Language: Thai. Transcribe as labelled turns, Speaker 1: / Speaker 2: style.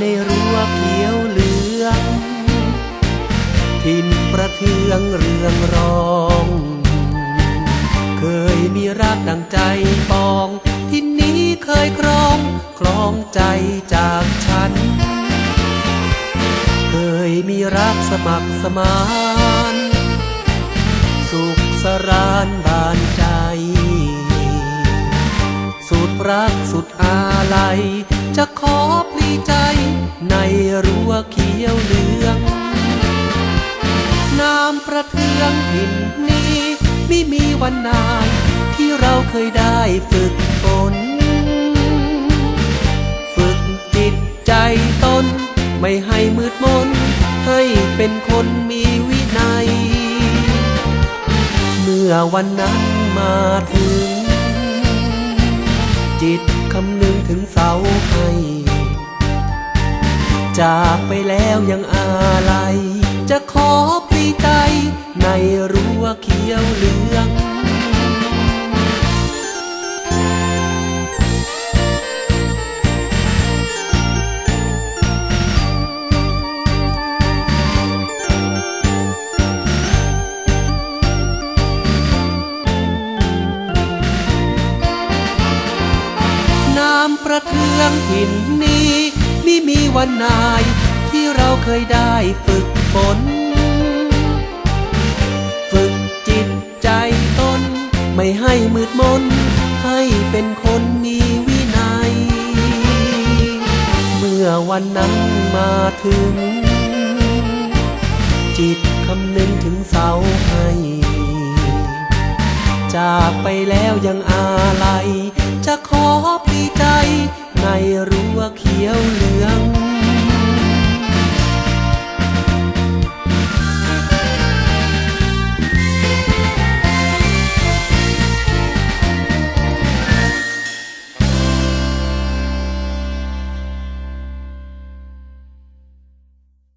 Speaker 1: ในรั้วเขียวเหลือง ทินประเทืองเรืองรอง เคยมีรักดังใจปอง ทินนี้เคยครองคลองใจจากฉัน เคยมีรักสมัครสมาน สุขสรานบ สุดรักสุดอาลัย จะขอปลีใจในรั้วเขียวเหลือง น้ำประเทืองถิ่นนี้ไม่มีวันนายที่เราเคยได้ฝึกฝน ฝึกจิตใจตน ไม่ให้มืดมน ให้เป็นคนมีวินัย เมื่อวันนั้นมาถึง จิตคำนึงถึงเสาให้จากไปแล้วยังอาลัยจะขอปลีใจในรั้วเขียวเหลือง ระเทืองถิ่นนี้ไม่มีวันนายที่เราเคยได้ฝึกฝน ฝึกจิตใจตน ไม่ให้มืดมน ให้เป็นคนมีวินัย เมื่อวันนั้นมาถึง จิตคำนึงถึงเสา จากไปแล้วยังอาลัย จะขอปลีใจ ในรั้วเขียวเหลือง